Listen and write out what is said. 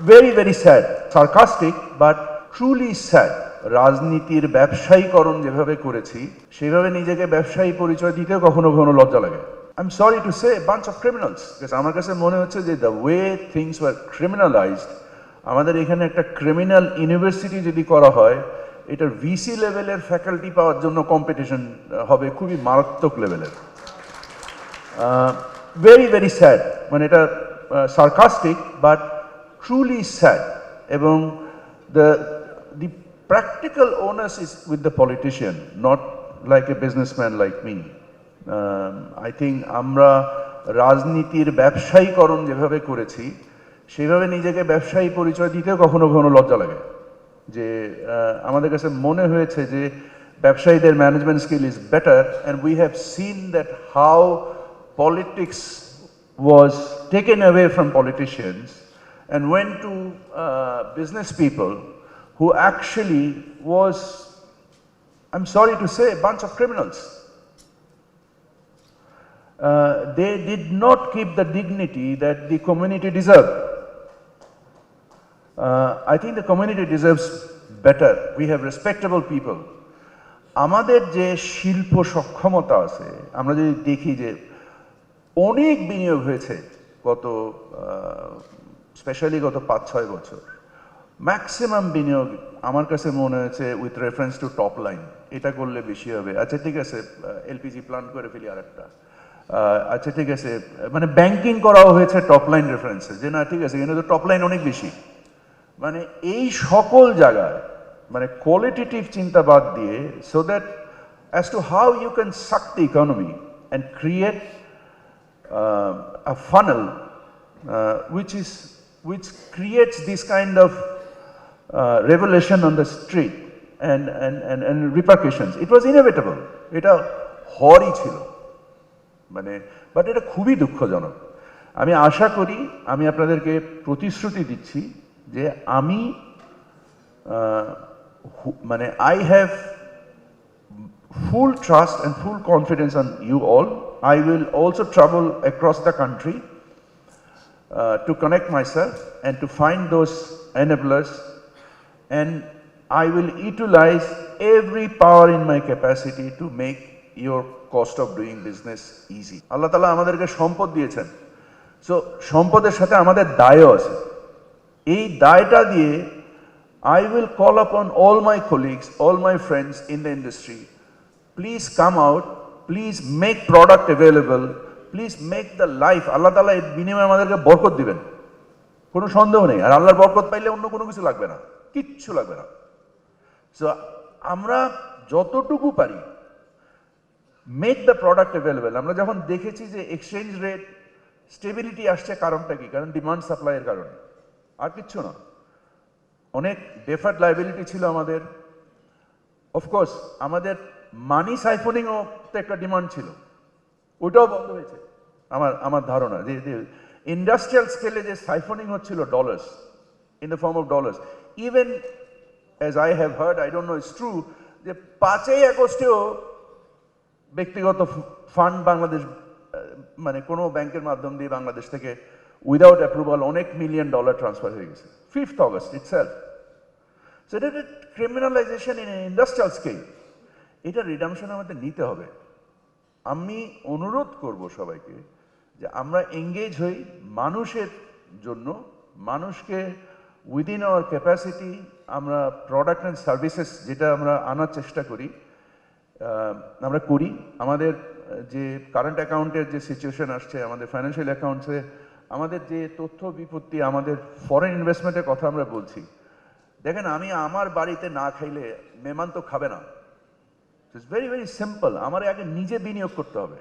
Very very sad sarcastic but truly sad রাজনীতির ব্যবসায়ীকরণ যেভাবে করেছি, সেভাবে নিজেকে ব্যবসায়ী পরিচয় দিতে কখনো কখনো লজ্জা লাগে। I am sorry to say bunch of criminals আমার কাছে মনে হচ্ছে যে the way things were criminalized আমাদের এখানে একটা ক্রিমিনাল ইউনিভার্সিটি যদি করা হয় এটার ভিসি লেভেলের ফ্যাকাল্টি পাওয়ার জন্য কম্পিটিশন হবে খুবই মারাত্মক লেভেলের ভেরি ভেরি স্যাড মানে এটা সার্কাস্টিক বাট ট্রুলি স্যাড এবং the the practical owners is with the politician not like a businessman like me I think আমরা রাজনীতির ব্যবসায়ীকরণ যেভাবে করেছি, সেভাবে নিজেকে ব্যবসায়ী পরিচয় দিতেও কখনো কখনো লজ্জা লাগে। যে আমাদের কাছে মনে হয়েছে যে, ব্যবসায়ীদের management skill is better and we have seen that how politics was taken away from politicians and went to uh, business people who actually was, I'm sorry to say, a bunch of criminals. Uh, they did not keep the dignity that the community deserved. Uh, I think the community deserves better. We have respectable people. আমাদের যে শিল্প সক্ষমতা আছে আমরা যদি দেখি যে অনেক বিনিয়োগ হয়েছে গত স্পেশালি গত পাঁচ ছয় বছর। ম্যাক্সিমাম বিনিয়োগ আমার কাছে মনে হয়েছে with reference to top line এটা করলে বেশি হবে। আচ্ছা ঠিক আছে এলপিজি প্ল্যান করে ফেলি আর একটা আচ্ছা ঠিক আছে মানে ব্যাংকিং করাও হয়েছে টপ লাইন রেফারেন্সে যে না ঠিক আছে এখানে তো টপ লাইন অনেক বেশি। মানে এই সকল জায়গায় মানে কোয়ালিটেটিভ চিন্তা বাদ দিয়ে so that as to how you can suck the economy and create uh, a which uh, which is which creates this kind of uh, revelation on the street and, and, and, and repercussions. It was inevitable. এটা হরই ছিল মানে but এটা খুবই দুঃখজনক আমি আশা করি আমি আপনাদেরকে প্রতিশ্রুতি দিচ্ছি যে আমি আহ, হু- মানে I have full trust and full confidence on you all. I will also travel across the country uh, to connect myself and to find those enablers. And I will utilize every power in my capacity to make your cost of doing business easy. Allah Ta'ala আমাদেরকে সম্পদ দিয়েছেন so সম্পদের সাথে আমাদের দায়ও আছে এই দায়টা দিয়ে I will call upon all my colleagues, all my friends in the industry. Please come out, please make product available, please make the life Allah Ta'ala এর বিনিময়ে আমাদেরকে বরকত দিবেন। কোনো সন্দেহ নেই, আর আল্লাহর বরকত পাইলে অন্য কোনো কিছু লাগবে না, কিচ্ছু লাগবে না। সো আমরা যতটুকু পারি মেক দ্য প্রোডাক্ট অ্যাভেলেবেল আমরা যখন দেখেছি যে এক্সচেঞ্জ রেট স্টেবিলিটি আসছে, কারণটা কি? কারণ ডিমান্ড সাপ্লাইয়ের কারণে। আর কিচ্ছু না। অনেক ডেফার্ড লাইবিলিটি ছিল আমাদের। অফকোর্স আমাদের মানি সাইফোনিংও তো একটা ডিমান্ড ছিল। ওইটাও বন্ধ হয়েছে। আমার আমার ধারণা যে ইন্ডাস্ট্রিয়াল স্কেলে যে সাইফোনিং হচ্ছিল dollars in the form of dollars even as I have heard I don't know it's true যে পাঁচই আগস্টেও ব্যক্তিগত ফান্ড বাংলাদেশ মানে কোনো ব্যাংকের মাধ্যম দিয়ে বাংলাদেশ থেকে উইদাউট অ্যাপ্রুভাল অনেক মিলিয়ন ডলার ট্রান্সফার হয়ে গেছে। ফিফথ অগস্ট ইটসেলফ সো এটা ক্রিমিনালাইজেশন ইন ইন্ডাস্ট্রিয়াল স্কেল এটা রিডামশন আমাদের নিতে হবে। আমি অনুরোধ করব সবাইকে যে আমরা এঙ্গেজ হই মানুষের জন্য, মানুষকে উইদিন আওয়ার ক্যাপাসিটি আমরা প্রোডাক্ট অ্যান্ড সার্ভিসেস যেটা আমরা আনার চেষ্টা করি আমরা করি। আমাদের যে কারেন্ট অ্যাকাউন্টের যে সিচুয়েশন আসছে, আমাদের ফাইন্যান্সিয়াল অ্যাকাউন্টসে আমাদের যে তথ্য বিপত্তি, আমাদের ফরেন ইনভেস্টমেন্টের কথা আমরা বলছি। দেখেন, আমি আমার বাড়িতে না খাইলে মেহমান তো খাবে না। ইটস ভেরি ভেরি সিম্পল আমার আগে নিজে বিনিয়োগ করতে হবে।